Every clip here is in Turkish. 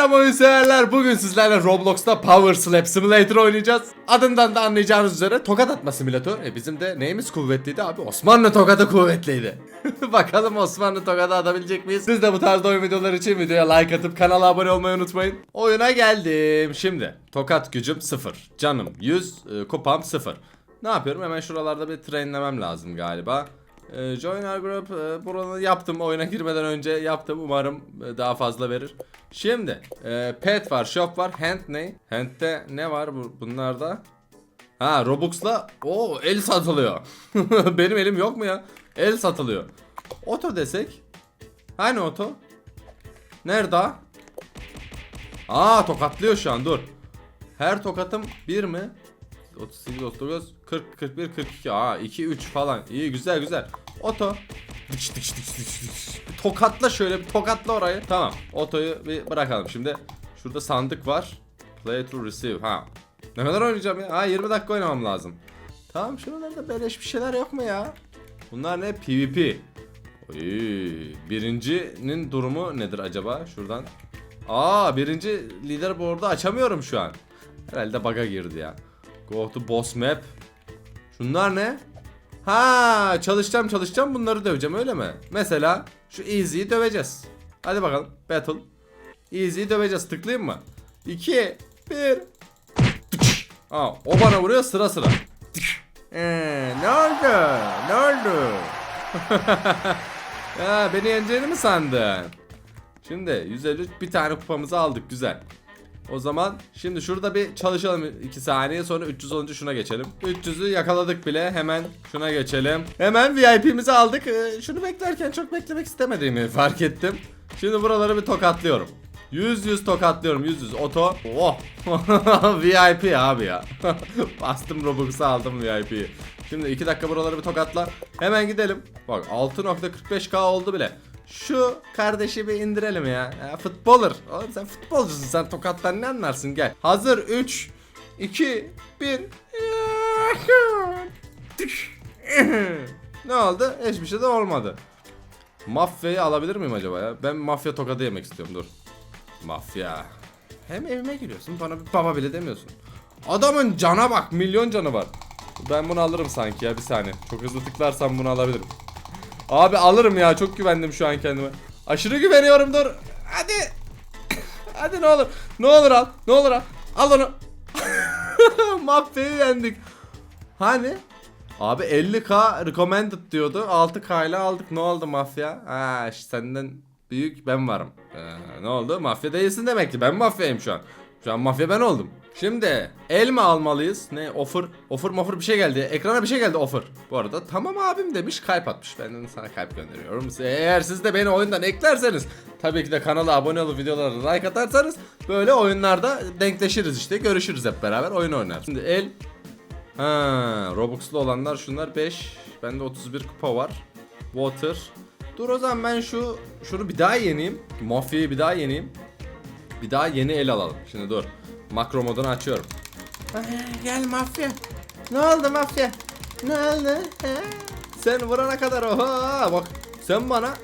Selam oyun. Bugün sizlerle Roblox'ta Power Slap Simulator oynayacağız. Adından da anlayacağınız üzere tokat atma simülatör. E bizim de neyimiz kuvvetliydi abi? Osmanlı tokadı kuvvetliydi. Bakalım Osmanlı tokadı atabilecek miyiz? Siz de bu tarzda oyun videoları için videoya like atıp kanala abone olmayı unutmayın. Oyuna geldim. Şimdi tokat gücüm 0. Canım 100. e, kupam 0. Ne yapıyorum? Hemen şuralarda bir trainlemem lazım galiba. Ee, Join our group e, buranı yaptım oyuna girmeden önce yaptım umarım e, daha fazla verir. Şimdi e, pet var shop var hand ne? Hand'de ne var bu, bunlarda? Ha Robux'la o el satılıyor. Benim elim yok mu ya? El satılıyor. Oto desek. Hani oto? Nerede? Aa tokatlıyor şu an dur. Her tokatım bir mi? 38, 39, 40, 41, 42. Aa 2, 3 falan. İyi güzel güzel. Oto. Dıç dıç dıç dıç dıç. Bir Tokatla şöyle bir tokatla orayı. Tamam. Otoyu bir bırakalım. Şimdi şurada sandık var. Play to receive. Ha. Ne kadar oynayacağım ya? Ha 20 dakika oynamam lazım. Tamam şuralarda beleş bir şeyler yok mu ya? Bunlar ne? PvP. Oy, birincinin durumu nedir acaba? Şuradan. Aa birinci leaderboard'u açamıyorum şu an. Herhalde bug'a girdi ya. Go to boss map. Şunlar ne? Ha çalışacağım çalışacağım bunları döveceğim öyle mi? Mesela şu Easy'yi döveceğiz. Hadi bakalım battle. Easy'yi döveceğiz tıklayayım mı? 2 1 Aa, o bana vuruyor sıra sıra. Ee, ne oldu? Ne oldu? ya beni yeneceğini mi sandın? Şimdi 153 bir tane kupamızı aldık güzel. O zaman şimdi şurada bir çalışalım 2 saniye sonra 300 olunca şuna geçelim. 300'ü yakaladık bile hemen şuna geçelim. Hemen VIP'mizi aldık. Ee, şunu beklerken çok beklemek istemediğimi fark ettim. Şimdi buraları bir tokatlıyorum. 100 100 tokatlıyorum 100 100 oto. Oh. VIP abi ya. Bastım Robux'u aldım VIP'yi. Şimdi 2 dakika buraları bir tokatla. Hemen gidelim. Bak 6.45k oldu bile. Şu kardeşi bir indirelim ya. ya futbolur. Oğlum sen futbolcusun sen tokattan ne anlarsın gel. Hazır 3 2 1 Ne oldu? Hiçbir şey de olmadı. Mafyayı alabilir miyim acaba ya? Ben mafya tokadı yemek istiyorum dur. Mafya. Hem evime giriyorsun bana bir baba bile demiyorsun. Adamın cana bak milyon canı var. Ben bunu alırım sanki ya bir saniye. Çok hızlı tıklarsam bunu alabilirim. Abi alırım ya çok güvendim şu an kendime. Aşırı güveniyorum dur. Hadi. Hadi ne olur. Ne olur al. Ne olur al. Al onu. Mafyayı yendik. Hani? Abi 50k recommended diyordu. 6k ile aldık. Ne oldu mafya? Ha işte senden büyük ben varım. Ee, ne oldu? Mafya değilsin demek ki. Ben mafyayım şu an. Şu an mafya ben oldum. Şimdi el mi almalıyız? Ne offer? Offer moffer bir şey geldi. Ekrana bir şey geldi offer. Bu arada tamam abim demiş kalp atmış. Ben de sana kalp gönderiyorum. Eğer siz de beni oyundan eklerseniz tabii ki de kanala abone olup videolara like atarsanız böyle oyunlarda denkleşiriz işte. Görüşürüz hep beraber oyun oynarız. Şimdi el Ha, Robux'lu olanlar şunlar 5. Bende 31 kupa var. Water. Dur o zaman ben şu şunu bir daha yeneyim. Mafyayı bir daha yeneyim. Bir daha yeni el alalım. Şimdi dur. Makro modunu açıyorum. Ay, gel mafya. Ne oldu mafya? Ne oldu? He? Sen vurana kadar oha bak sen bana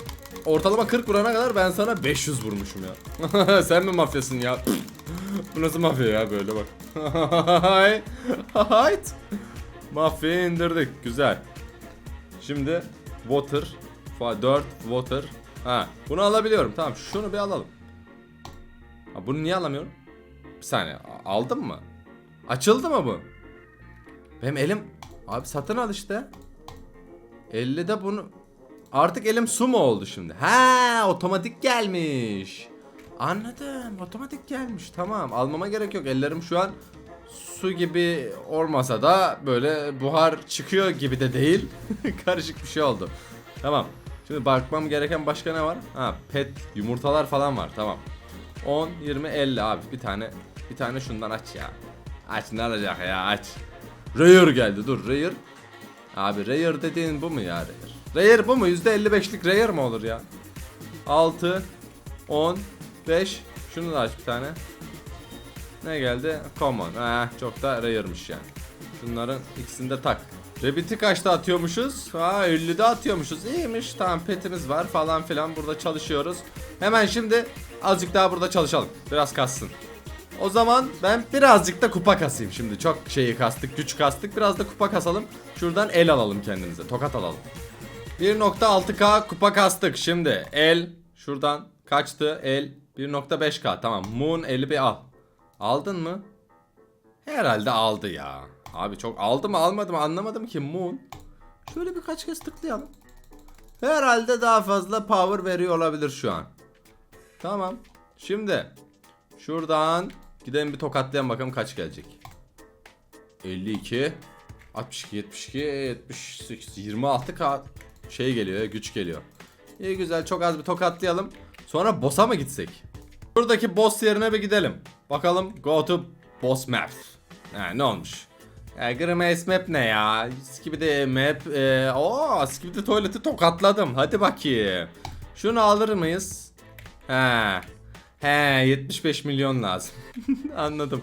ortalama 40 vurana kadar ben sana 500 vurmuşum ya. sen mi mafyasın ya? Bu nasıl mafya ya böyle bak. Hay. Hayt. Mafyayı indirdik. Güzel. Şimdi water. 4 water. Ha, bunu alabiliyorum. Tamam, şunu bir alalım. Ha, bunu niye alamıyorum? Bir saniye. Aldım mı? Açıldı mı bu? Benim elim abi satın al işte. 50'de bunu artık elim su mu oldu şimdi? Ha, otomatik gelmiş. Anladım. Otomatik gelmiş. Tamam. Almama gerek yok. Ellerim şu an su gibi olmasa da böyle buhar çıkıyor gibi de değil. Karışık bir şey oldu. Tamam. Şimdi bakmam gereken başka ne var? Ha, pet yumurtalar falan var. Tamam. 10, 20, 50 abi. Bir tane bir tane şundan aç ya. Aç ne alacak ya aç. Rare geldi. Dur Rare. Abi Rare dediğin bu mu ya Rare? Rare bu mu? %55'lik Rare mi olur ya? 6 10 5 Şunu da aç bir tane. Ne geldi? Common. Ha, çok da rare'mış yani. Şunların ikisini de tak. Rabbit'i kaçta atıyormuşuz? Ha 50'de atıyormuşuz. İyiymiş. Tamam petimiz var falan filan. Burada çalışıyoruz. Hemen şimdi azıcık daha burada çalışalım. Biraz kassın. O zaman ben birazcık da kupa kasayım şimdi. Çok şeyi kastık, güç kastık. Biraz da kupa kasalım. Şuradan el alalım kendimize. Tokat alalım. 1.6k kupa kastık. Şimdi el şuradan kaçtı? El 1.5k. Tamam. Moon eli bir al. Aldın mı? Herhalde aldı ya. Abi çok aldı mı almadı mı anlamadım ki Moon. Şöyle birkaç kez tıklayalım. Herhalde daha fazla power veriyor olabilir şu an. Tamam. Şimdi şuradan gidelim bir tokatlayalım bakalım kaç gelecek. 52 62 72 78 26 k şey geliyor güç geliyor. İyi güzel çok az bir tokatlayalım. Sonra boss'a mı gitsek? Buradaki boss yerine bir gidelim. Bakalım go to boss map. Ha, ne olmuş? Ya, Grimace map ne ya? Skibidi map. E, oo, Skibidi tuvaleti tokatladım. Hadi bakayım. Şunu alır mıyız? He. He 75 milyon lazım. Anladım.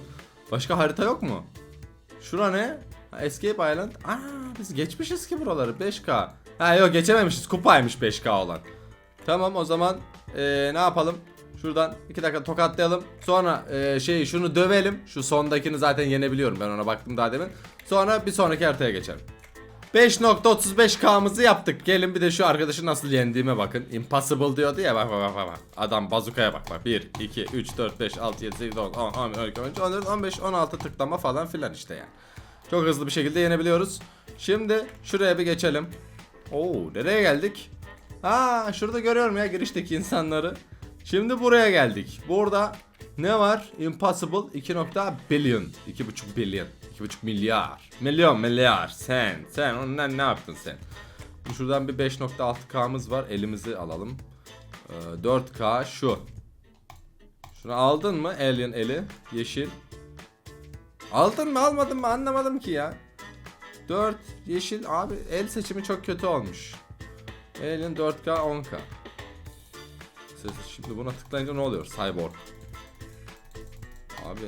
Başka harita yok mu? Şura ne? Escape Island. Aa biz geçmişiz ki buraları 5K. Ha yok geçememişiz. Kupaymış 5K olan. Tamam o zaman eee, ne yapalım? Şuradan 2 dakika tokatlayalım. Sonra eee, şeyi şunu dövelim. Şu sondakini zaten yenebiliyorum. Ben ona baktım daha demin. Sonra bir sonraki haritaya geçelim. 5.35K'mızı yaptık. Gelin bir de şu arkadaşı nasıl yendiğime bakın. Impossible diyordu ya bak bak bak bak. Adam bazukaya bak bak. 1, 2, 3, 4, 5, 6, 7, 8, 10, 10, 11, 12, 13, 14, 15, 16 tıklama falan filan işte yani. Çok hızlı bir şekilde yenebiliyoruz. Şimdi şuraya bir geçelim. Oo nereye geldik? Aa şurada görüyorum ya girişteki insanları. Şimdi buraya geldik. Burada ne var? Impossible 2. billion. 2,5 billion. 2,5 milyar. Milyon milyar. Sen. Sen ondan ne yaptın sen? Şuradan bir 5.6K'mız var. Elimizi alalım. Ee, 4K şu. Şunu aldın mı? Alien eli. Yeşil. Aldın mı almadın mı anlamadım ki ya. 4 yeşil abi el seçimi çok kötü olmuş. Alien 4K 10K. Ses- Şimdi buna tıklayınca ne oluyor? Cyborg. Abi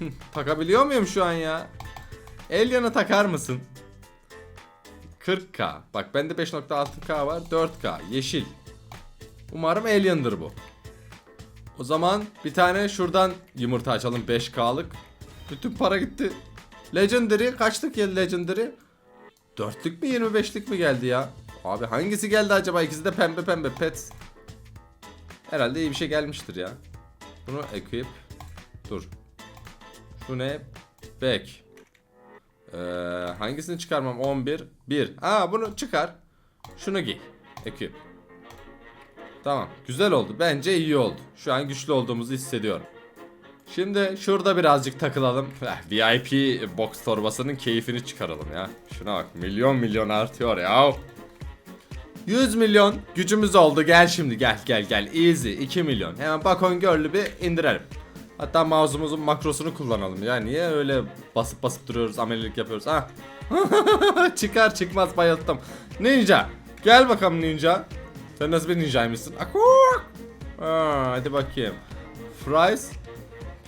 takabiliyor muyum şu an ya? Alien'ı takar mısın? 40k. Bak bende 5.6k var. 4k. Yeşil. Umarım Alien'dır bu. O zaman bir tane şuradan yumurta açalım 5k'lık. Bütün para gitti. Legendary kaçlık geldi Legendary? Dörtlük mü 25'lik mi geldi ya? Abi hangisi geldi acaba? İkisi de pembe pembe pets. Herhalde iyi bir şey gelmiştir ya. Bunu equip. Dur. Şu ne? Back. Ee, hangisini çıkarmam? 11. 1. Aa bunu çıkar. Şunu giy. Equip. Tamam. Güzel oldu. Bence iyi oldu. Şu an güçlü olduğumuzu hissediyorum. Şimdi şurada birazcık takılalım. Eh, VIP box torbasının keyfini çıkaralım ya. Şuna bak. Milyon milyon artıyor ya. 100 milyon gücümüz oldu. Gel şimdi gel gel gel. Easy 2 milyon. Hemen bakon görlü bir indirelim. Hatta mouse'umuzun makrosunu kullanalım ya. Niye öyle basıp basıp duruyoruz, amelilik yapıyoruz ha? Çıkar çıkmaz bayılttım. Ninja. Gel bakalım ninja. Sen nasıl bir ninjaymışsın? Akur. Aa, hadi bakayım. Fries.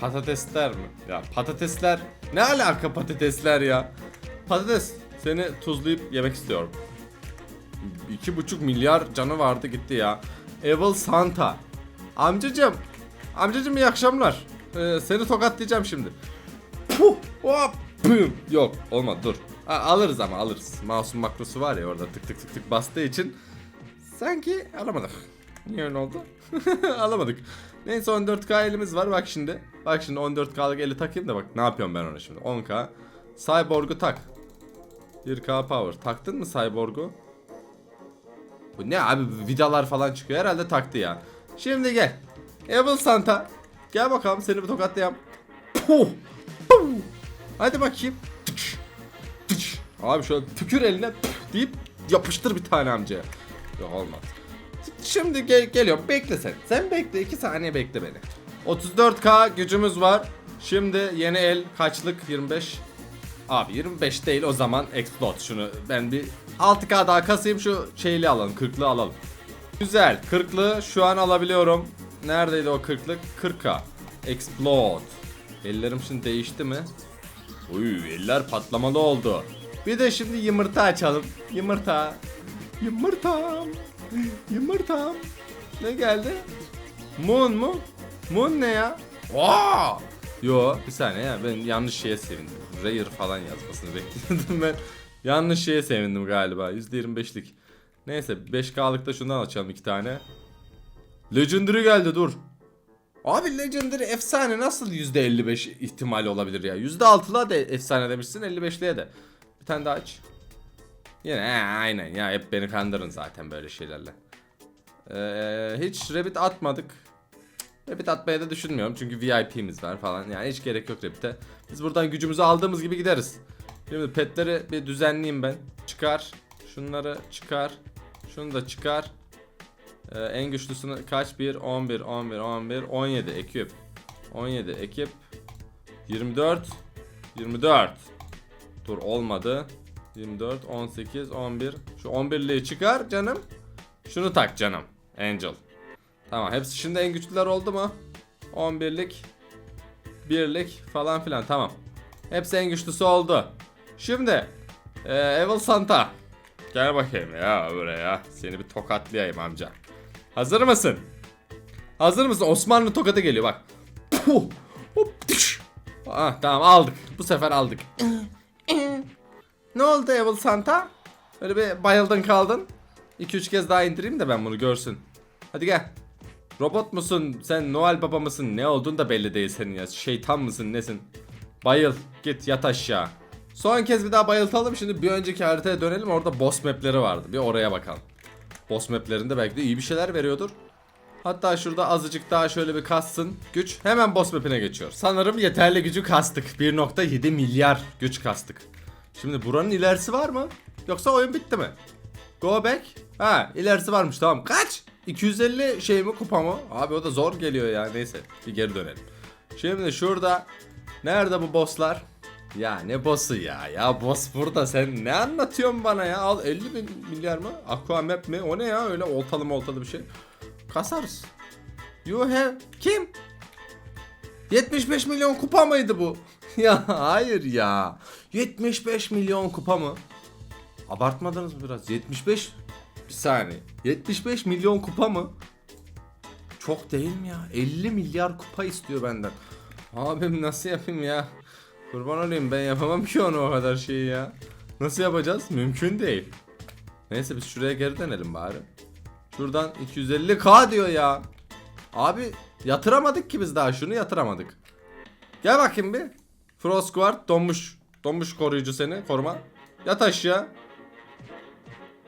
Patatesler mi? Ya patatesler. Ne alaka patatesler ya? Patates. Seni tuzlayıp yemek istiyorum. 2,5 milyar canı vardı gitti ya. Evil Santa. Amcacım. Amcacım iyi akşamlar. Ee, seni tokatlayacağım şimdi. Puh, hop, püm. Yok olmadı dur. A- alırız ama alırız. Mouse'un makrosu var ya orada tık tık tık tık bastığı için. Sanki alamadık. Niye öyle oldu? Alamadık. Neyse 14K elimiz var bak şimdi. Bak şimdi 14K'lık eli takayım da bak ne yapıyorum ben ona şimdi. 10K. Cyborg'u tak. 1K power. Taktın mı Cyborg'u? Bu ne abi vidalar falan çıkıyor herhalde taktı ya. Şimdi gel. Evil Santa. Gel bakalım seni bir tokatlayayım. Puh. Puh. Hadi bakayım. Tıç. Tıç. Abi şöyle tükür eline püf deyip yapıştır bir tane amcaya. Yok olmaz. Şimdi gel geliyorum bekle sen. Sen bekle 2 saniye bekle beni. 34k gücümüz var. Şimdi yeni el kaçlık 25 Abi 25 değil o zaman explode şunu ben bir 6k daha kasayım şu şeyli alalım 40'lı alalım. Güzel 40'lı şu an alabiliyorum. Neredeydi o 40'lık? 40k. Explode. Ellerim şimdi değişti mi? Uy eller patlamalı oldu. Bir de şimdi yumurta açalım. Yumurta. Yumurtam. Yumurtam. Ne geldi? Moon mu? Moon ne ya? Aa! Yo bir saniye ya ben yanlış şeye sevindim. Rare falan yazmasını bekliyordum ben. Yanlış şeye sevindim galiba. %25'lik. Neyse 5K'lık da şundan açalım iki tane. Legendary geldi dur. Abi Legendary efsane nasıl %55 ihtimali olabilir ya? %6'la da efsane demişsin 55'liye de. Bir tane daha aç. Yine he, aynen ya hep beni kandırın zaten böyle şeylerle. Ee, hiç Rabbit atmadık. Rabbit atmaya da düşünmüyorum çünkü VIP'miz var falan yani hiç gerek yok Rabbit'e. Biz buradan gücümüzü aldığımız gibi gideriz. Şimdi petleri bir düzenleyeyim ben. Çıkar. Şunları çıkar. Şunu da çıkar. Ee, en güçlüsünü kaç? 1, 11, 11, 11, 17 ekip. 17 ekip. 24. 24. Dur olmadı. 24, 18, 11. Şu 11'liği çıkar canım. Şunu tak canım. Angel. Tamam hepsi şimdi en güçlüler oldu mu? 11'lik. 1'lik falan filan tamam. Hepsi en güçlüsü oldu. Şimdi e, Evil Santa. Gel bakayım ya buraya. Seni bir tokatlayayım amca. Hazır mısın? Hazır mısın? Osmanlı tokadı geliyor bak. Puh. Hop, düş. Ah, tamam aldık. Bu sefer aldık. ne oldu Evil Santa? Öyle bir bayıldın kaldın. 2-3 kez daha indireyim de ben bunu görsün. Hadi gel. Robot musun? Sen Noel Baba mısın? Ne olduğun da belli değil senin ya. Şeytan mısın? Nesin? Bayıl. Git yat aşağı. Son kez bir daha bayıltalım. Şimdi bir önceki haritaya dönelim. Orada boss mapleri vardı. Bir oraya bakalım. Boss maplerinde belki de iyi bir şeyler veriyordur. Hatta şurada azıcık daha şöyle bir kassın güç. Hemen boss map'ine geçiyor. Sanırım yeterli gücü kastık. 1.7 milyar güç kastık. Şimdi buranın ilerisi var mı? Yoksa oyun bitti mi? Go back. Ha ilerisi varmış tamam. Kaç? 250 şey mi kupa mı? Abi o da zor geliyor ya. Neyse bir geri dönelim. Şimdi şurada nerede bu bosslar? Ya ne boss'u ya? Ya boss burada sen ne anlatıyorsun bana ya? Al 50 bin milyar mı? Aqua map mi? O ne ya? Öyle oltalı mı oltalı bir şey. Kasarız. You have kim? 75 milyon kupa mıydı bu? ya hayır ya. 75 milyon kupa mı? Abartmadınız mı biraz? 75 bir saniye. 75 milyon kupa mı? Çok değil mi ya? 50 milyar kupa istiyor benden. Abim nasıl yapayım ya? Kurban olayım ben yapamam ki onu o kadar şeyi ya. Nasıl yapacağız? Mümkün değil. Neyse biz şuraya geri dönelim bari. Şuradan 250k diyor ya. Abi yatıramadık ki biz daha şunu yatıramadık. Gel bakayım bir. Frost Guard donmuş. Donmuş koruyucu seni koruma. Yat aşağı.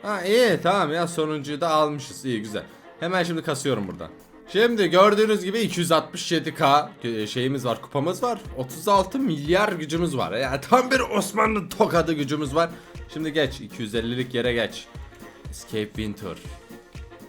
Ha iyi tamam ya sonuncuyu da almışız iyi güzel. Hemen şimdi kasıyorum buradan. Şimdi gördüğünüz gibi 267k e, şeyimiz var kupamız var. 36 milyar gücümüz var. Yani tam bir Osmanlı tokadı gücümüz var. Şimdi geç 250'lik yere geç. Escape Winter.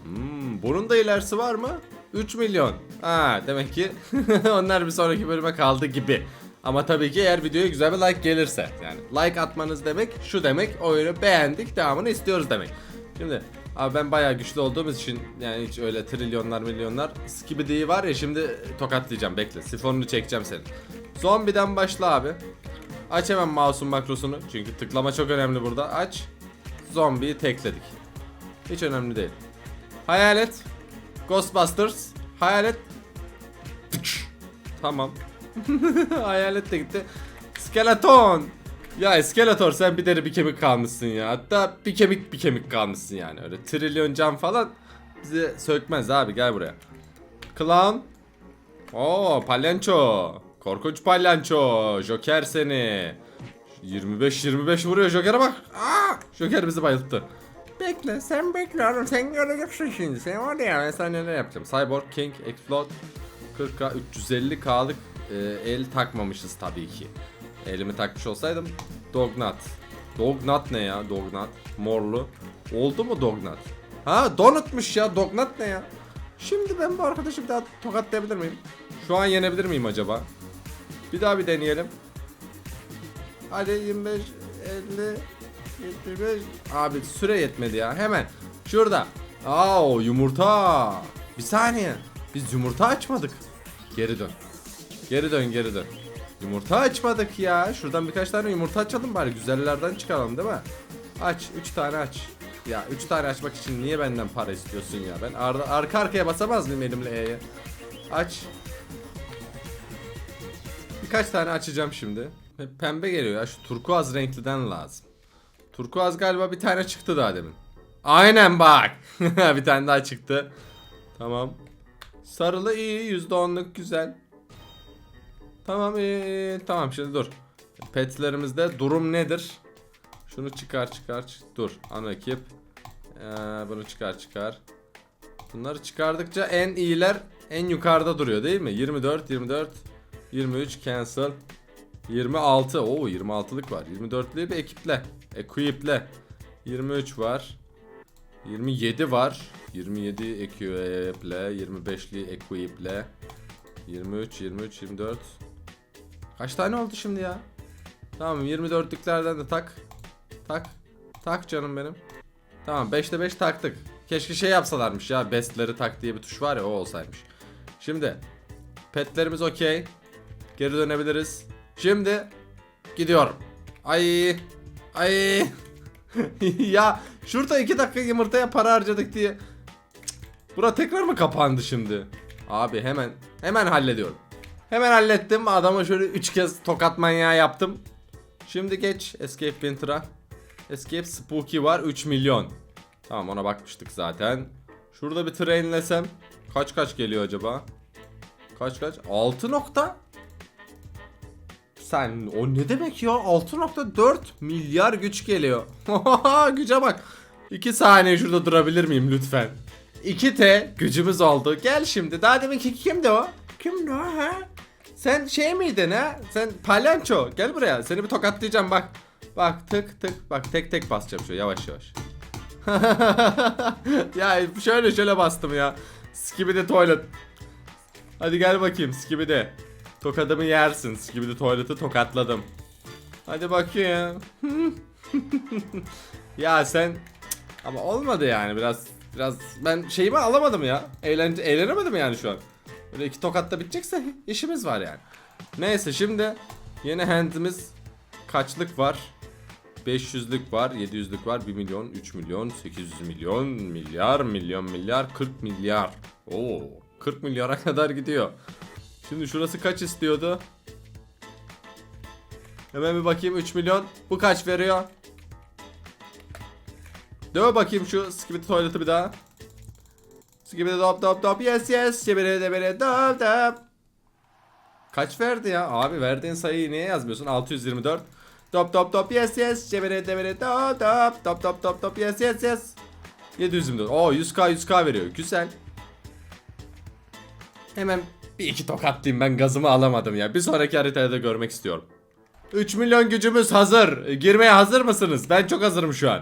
Hmm, Bunun da ilerisi var mı? 3 milyon. Ha demek ki onlar bir sonraki bölüme kaldı gibi. Ama tabii ki eğer videoya güzel bir like gelirse. Yani like atmanız demek şu demek oyunu beğendik devamını istiyoruz demek. Şimdi abi ben bayağı güçlü olduğumuz için yani hiç öyle trilyonlar milyonlar skibidiyi var ya şimdi tokatlayacağım bekle sifonunu çekeceğim senin. Zombiden başla abi. Aç hemen mouse'un makrosunu çünkü tıklama çok önemli burada aç. Zombiyi tekledik. Hiç önemli değil. Hayalet. Ghostbusters. Hayalet. Tamam. Hayalet de gitti. Skeleton. Ya Skeletor sen bir deri bir kemik kalmışsın ya. Hatta bir kemik bir kemik kalmışsın yani. Öyle trilyon can falan bizi sökmez abi gel buraya. Clown. Oo palyanço. Korkunç palyanço. Joker seni. 25-25 vuruyor Joker'e bak. Aa, Joker bizi bayılttı. Bekle sen bekle oğlum sen göreceksin şimdi. Sen var ya ben sana neler yapacağım. Cyborg King Explode 40k 350k'lık e, el takmamışız tabii ki. Elimi takmış olsaydım Dognut. Dognut ne ya Dognut? Morlu. Oldu mu Dognut? Ha Donut'muş ya Dognut ne ya? Şimdi ben bu arkadaşı bir daha tokatlayabilir miyim? Şu an yenebilir miyim acaba? Bir daha bir deneyelim. Hadi 25 50 75 Abi süre yetmedi ya hemen Şurada Aa yumurta Bir saniye Biz yumurta açmadık Geri dön Geri dön geri dön Yumurta açmadık ya Şuradan birkaç tane yumurta açalım bari Güzellerden çıkaralım değil mi Aç 3 tane aç Ya 3 tane açmak için niye benden para istiyorsun ya? Ben ar- arka arkaya basamaz mıyım elimle E'ye? Aç. Birkaç tane açacağım şimdi. Pembe geliyor ya. Şu turkuaz renkliden lazım. Turkuaz galiba bir tane çıktı daha demin. Aynen bak. bir tane daha çıktı. Tamam. Sarılı iyi. %10'luk güzel. Tamam iyi. Tamam şimdi dur. Petlerimizde durum nedir? Şunu çıkar çıkar. çı- Dur. Ana ekip. Ee, bunu çıkar çıkar. Bunları çıkardıkça en iyiler en yukarıda duruyor değil mi? 24, 24, 23 cancel. 26. Oo 26'lık var. 24'lü bir ekiple. Equiple. 23 var. 27 var. 27 equiple. 25'li equiple. 23, 23, 24. Kaç tane oldu şimdi ya? Tamam 24'lüklerden de tak. Tak. Tak canım benim. Tamam 5'te 5 taktık. Keşke şey yapsalarmış ya. Bestleri tak diye bir tuş var ya o olsaymış. Şimdi petlerimiz okey. Geri dönebiliriz. Şimdi gidiyorum. Ay. Ay. ya şurada 2 dakika yumurtaya para harcadık diye. Cık, Bura tekrar mı kapandı şimdi? Abi hemen hemen hallediyorum. Hemen hallettim. Adama şöyle 3 kez tokat manyağı yaptım. Şimdi geç Escape Winter'a. Escape Spooky var 3 milyon. Tamam ona bakmıştık zaten. Şurada bir trainlesem kaç kaç geliyor acaba? Kaç kaç? 6 nokta? Sen o ne demek ya? 6.4 milyar güç geliyor. Güce bak. 2 saniye şurada durabilir miyim lütfen? 2T gücümüz oldu. Gel şimdi. Daha deminki kimdi o? Kimdi o ha? Sen şey miydin ha? Sen palyanço. Gel buraya. Seni bir tokatlayacağım bak. Bak tık tık. Bak tek tek basacağım şöyle yavaş yavaş. ya şöyle şöyle bastım ya. Skibidi toilet. Hadi gel bakayım Skibidi. Tokadımı yersin. Skibidi tuvaleti tokatladım. Hadi bakayım. ya sen ama olmadı yani biraz biraz ben şeyimi alamadım ya. Eğlence eğlenemedim yani şu an. Böyle iki tokatta bitecekse işimiz var yani. Neyse şimdi yeni handimiz kaçlık var? 500'lük var, 700'lük var, 1 milyon, 3 milyon, 800 milyon, milyar, milyon, milyar, 40 milyar. Oo, 40 milyara kadar gidiyor. Şimdi şurası kaç istiyordu? Hemen bir bakayım 3 milyon. Bu kaç veriyor? Döv bakayım şu skibidi tuvaleti bir daha. Skibidi dop dop dop yes yes. Skibidi debidi dop dop. Kaç verdi ya? Abi verdiğin sayıyı niye yazmıyorsun? 624. Dop dop dop yes yes. Skibidi debidi dop dop. Dop dop dop dop yes yes yes. 724. Oo 100k 100k veriyor. Güzel. Hemen bir iki tokatlayayım ben gazımı alamadım ya. Bir sonraki haritayı da görmek istiyorum. 3 milyon gücümüz hazır. Girmeye hazır mısınız? Ben çok hazırım şu an.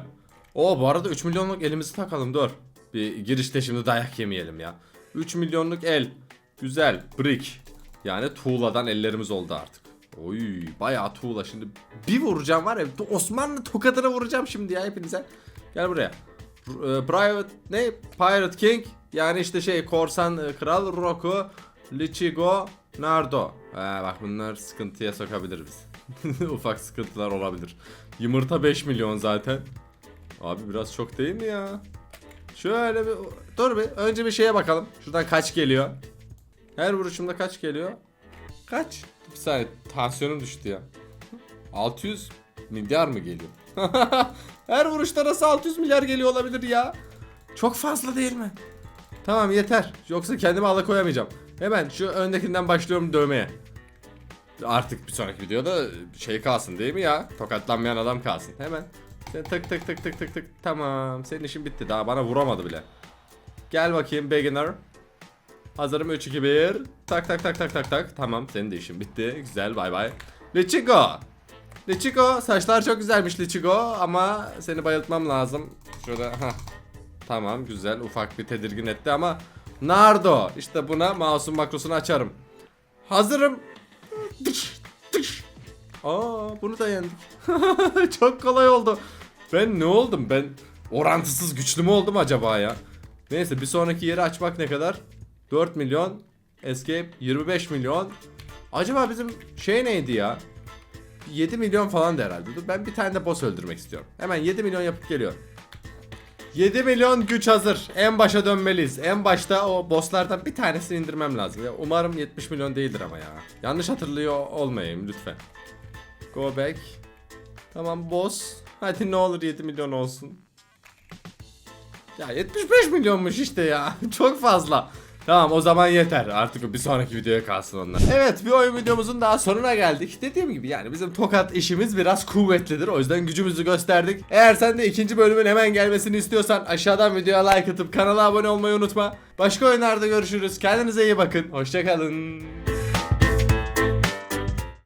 Oo bu arada 3 milyonluk elimizi takalım dur. Bir girişte şimdi dayak yemeyelim ya. 3 milyonluk el. Güzel. Brick. Yani tuğladan ellerimiz oldu artık. Oy bayağı tuğla şimdi. Bir vuracağım var ya Osmanlı tokadına vuracağım şimdi ya hepinize. Gel buraya. E, Private ne? Pirate King. Yani işte şey korsan e, kral Roku. Lichigo Nardo. Ha, bak bunlar sıkıntıya sokabilir biz. Ufak sıkıntılar olabilir. Yumurta 5 milyon zaten. Abi biraz çok değil mi ya? Şöyle bir dur bir önce bir şeye bakalım. Şuradan kaç geliyor? Her vuruşumda kaç geliyor? Kaç? Bir saniye tansiyonum düştü ya. 600 milyar mı geliyor? Her vuruşta nasıl 600 milyar geliyor olabilir ya? Çok fazla değil mi? Tamam yeter. Yoksa kendimi alakoyamayacağım. Hemen şu öndekinden başlıyorum dövmeye. Artık bir sonraki videoda şey kalsın değil mi ya? Tokatlanmayan adam kalsın. Hemen. Sen tık tık tık tık tık tık. Tamam. Senin işin bitti. Daha bana vuramadı bile. Gel bakayım beginner. Hazırım 3 2 1. Tak tak tak tak tak tak. Tamam senin de işin bitti. Güzel bay bay. Lichigo. Lichigo saçlar çok güzelmiş Lichigo ama seni bayıltmam lazım. Şurada ha. Tamam güzel ufak bir tedirgin etti ama Nardo işte buna mouse'un makrosunu açarım. Hazırım. Tış, tış. Aa bunu da yendik. çok kolay oldu. Ben ne oldum ben orantısız güçlü mü oldum acaba ya? Neyse bir sonraki yeri açmak ne kadar? 4 milyon. Escape 25 milyon. Acaba bizim şey neydi ya? 7 milyon falan da herhalde. Dur ben bir tane de boss öldürmek istiyorum. Hemen 7 milyon yapıp geliyorum. 7 milyon güç hazır. En başa dönmeliyiz. En başta o bosslardan bir tanesini indirmem lazım. Ya umarım 70 milyon değildir ama ya. Yanlış hatırlıyor olmayayım lütfen. Go back. Tamam boss. Hadi ne olur 7 milyon olsun. Ya 75 milyonmuş işte ya. Çok fazla. Tamam o zaman yeter. Artık bir sonraki videoya kalsın onlar. Evet bir oyun videomuzun daha sonuna geldik. Dediğim gibi yani bizim tokat işimiz biraz kuvvetlidir. O yüzden gücümüzü gösterdik. Eğer sen de ikinci bölümün hemen gelmesini istiyorsan aşağıdan videoya like atıp kanala abone olmayı unutma. Başka oyunlarda görüşürüz. Kendinize iyi bakın. Hoşçakalın.